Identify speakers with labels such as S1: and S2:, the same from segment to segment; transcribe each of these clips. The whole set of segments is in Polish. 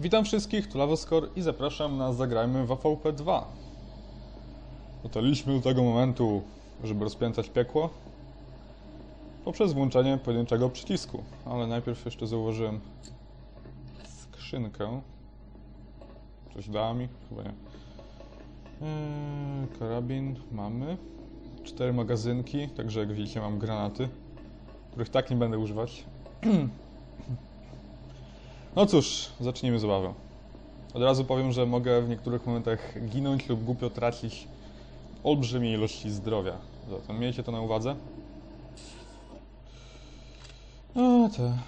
S1: Witam wszystkich, tu Lawoskor i zapraszam na Zagrajmy w AVP 2. Dotarliśmy do tego momentu, żeby rozpiętać piekło poprzez włączenie pojedynczego przycisku, ale najpierw jeszcze zauważyłem skrzynkę. Coś dała mi? Chyba nie. Eee, karabin mamy. Cztery magazynki, także jak widzicie mam granaty, których tak nie będę używać. No cóż, zacznijmy zabawę. Od razu powiem, że mogę w niektórych momentach ginąć lub głupio tracić olbrzymie ilości zdrowia. Zatem miejcie to na uwadze. O, te.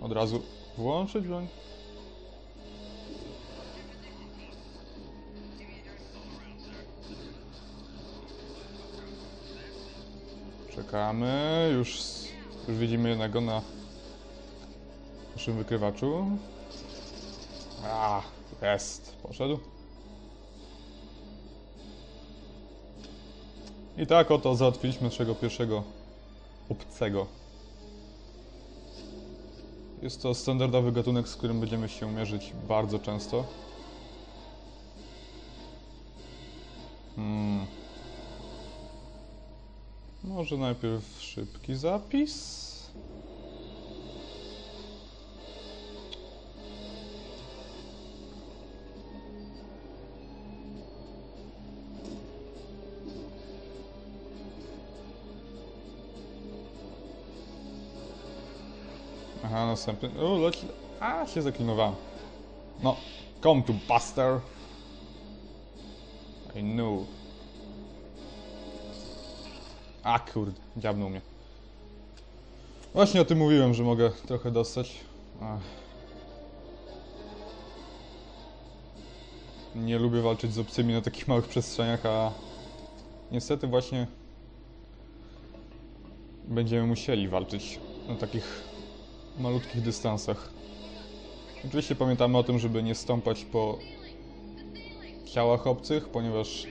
S1: Od razu włączyć broń. Czekamy. Już, już widzimy jednego na naszym wykrywaczu. A, jest. Poszedł. I tak oto załatwiliśmy naszego pierwszego obcego. Jest to standardowy gatunek, z którym będziemy się mierzyć bardzo często. Hmm. Może najpierw szybki zapis. Aha, następny. O, leci. A, się zaklinowałem. No, come to Buster. I knew. A kurde, dziabnął mnie. Właśnie o tym mówiłem, że mogę trochę dostać. Ach. Nie lubię walczyć z obcymi na takich małych przestrzeniach, a niestety właśnie będziemy musieli walczyć na takich malutkich dystansach. Oczywiście pamiętamy o tym, żeby nie stąpać po ciałach obcych, ponieważ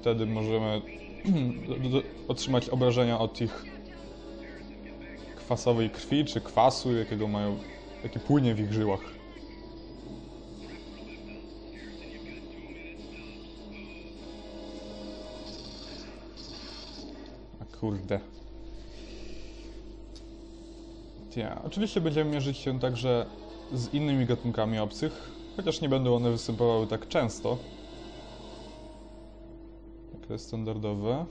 S1: wtedy możemy otrzymać obrażenia od ich kwasowej krwi, czy kwasu, jakiego mają, jaki płynie w ich żyłach. A kurde. Ja. Oczywiście będziemy mierzyć się także z innymi gatunkami obcych, chociaż nie będą one występowały tak często. Jak jest standardowe.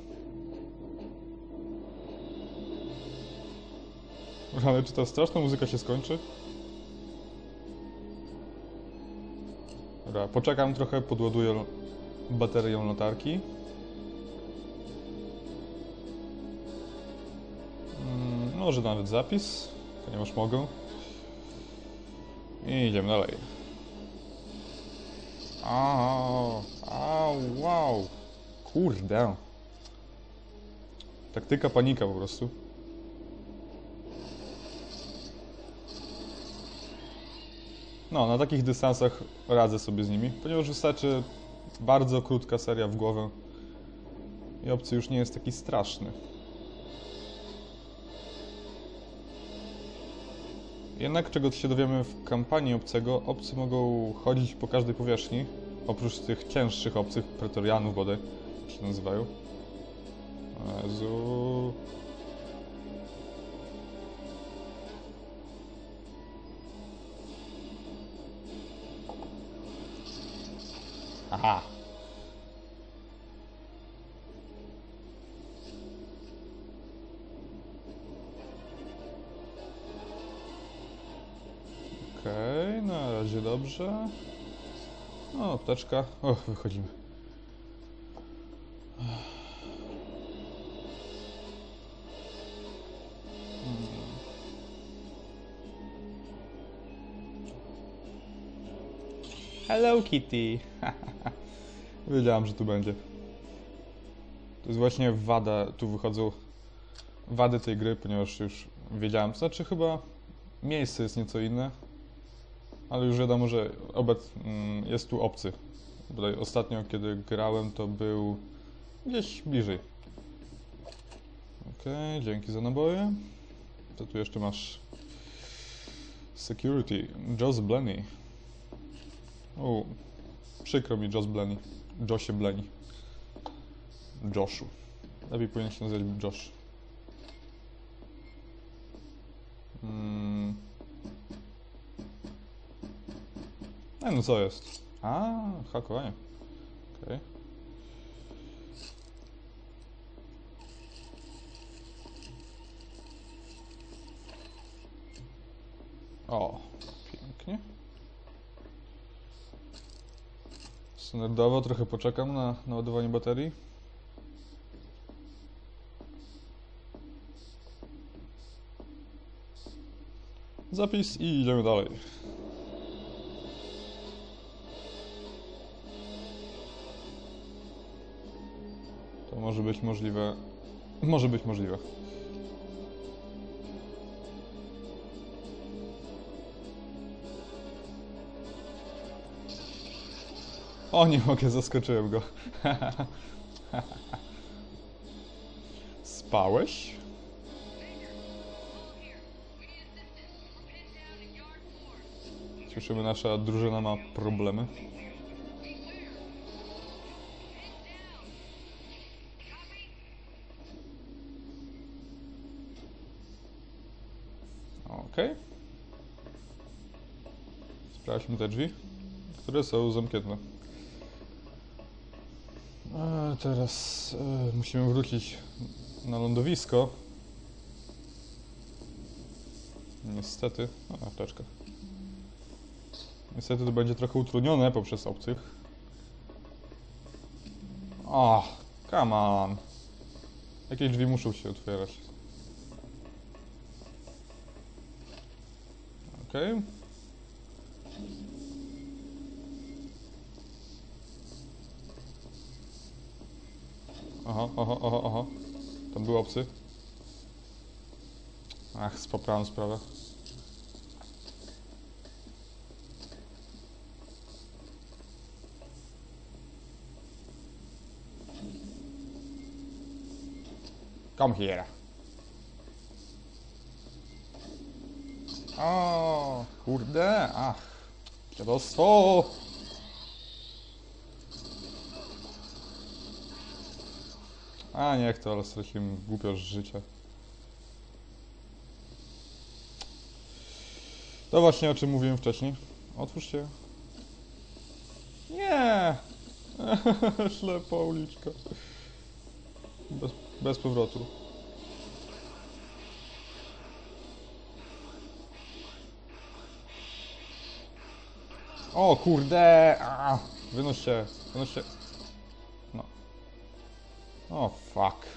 S1: Ale czy ta straszna muzyka się skończy? Dobra, poczekam trochę, podładuję baterię latarki. Mm, może nawet zapis, ponieważ mogę. I idziemy dalej. Au, au, wow. Kurde. Taktyka panika po prostu. No, na takich dystansach radzę sobie z nimi, ponieważ wystarczy bardzo krótka seria w głowę i obcy już nie jest taki straszny. Jednak czego się dowiemy w kampanii obcego, obcy mogą chodzić po każdej powierzchni, oprócz tych cięższych obcych, pretorianów bodaj się nazywają. Jezu. Aha. Okej, na razie dobrze. O, apteczka. O, wychodzimy. Hello Kitty. Wiedziałam, że tu będzie. To jest właśnie wada, tu wychodzą wady tej gry, ponieważ już wiedziałem, to znaczy chyba miejsce jest nieco inne, ale już wiadomo, że obec mm, jest tu obcy. Bodaj ostatnio, kiedy grałem, to był gdzieś bliżej. Okej, dzięki za naboje. To tu jeszcze masz security. Joss Blenny. O, przykro mi Joss Blenny. Josie Blenny. Joshu. Lepiej powinien się nazywać Josh. Mm. E, no co jest? A, hakowanie. Okej. O, Standardowo trochę poczekam na naładowanie baterii. Zapis i idziemy dalej. To może być możliwe. Może być możliwe. O, nie mogę, zaskoczyłem go. Spałeś? Słyszymy, nasza drużyna ma problemy. Okej. Sprawdźmy te drzwi, które są zamknięte. Teraz e, musimy wrócić na lądowisko. Niestety. A, apteczka. Niestety to będzie trochę utrudnione poprzez obcych. O, come on. Jakieś drzwi muszą się otwierać. Okej. Aha, aha, aha, aha. Tam był obcy. Ach, spoprałem sprawę. Come here. O, kurde, ach. Dziadostwo. A niech to, ale straciłem głupio życia. To właśnie o czym mówiłem wcześniej. Otwórzcie. Nie! Ślepa uliczka. Bez, bez powrotu. O kurde! A, wynoś się, wynoś się. O fuck.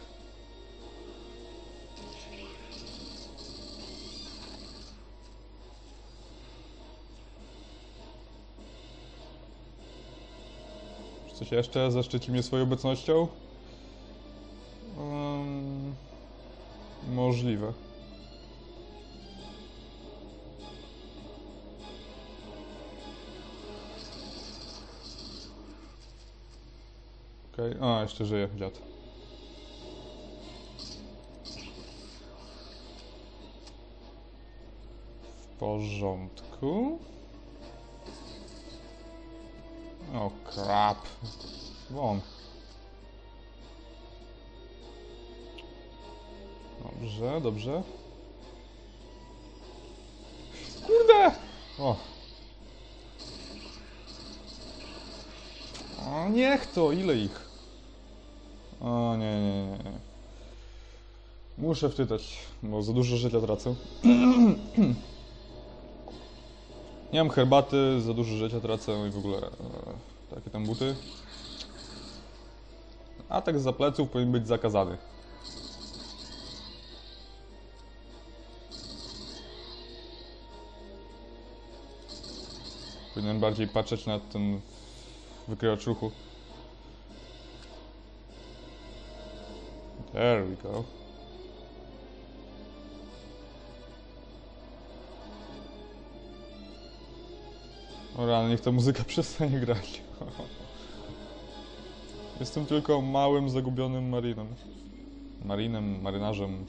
S1: Coś jeszcze zaszczyci mnie swoją obecnością? Um, możliwe. Okej, a jeszcze żyje dziad. Porządku. O crap. Won. Dobrze, dobrze. Kurde! O. O, niech to, ile ich? O, nie, nie, nie. nie. Muszę wczytać, bo za dużo życia tracę. Nie mam herbaty, za dużo życia tracę i w ogóle e, takie tam buty. Atak za pleców powinien być zakazany. Powinien bardziej patrzeć na ten wykrywacz ruchu. There we go. Ora, niech ta muzyka przestanie grać. Jestem tylko małym, zagubionym marinem. marinem, marynarzem.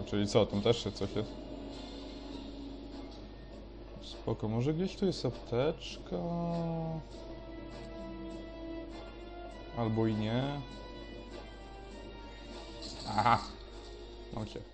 S1: A, czyli co, tam też się coś jest? Spoko, może gdzieś tu jest apteczka? Albo i nie. Aha, cię.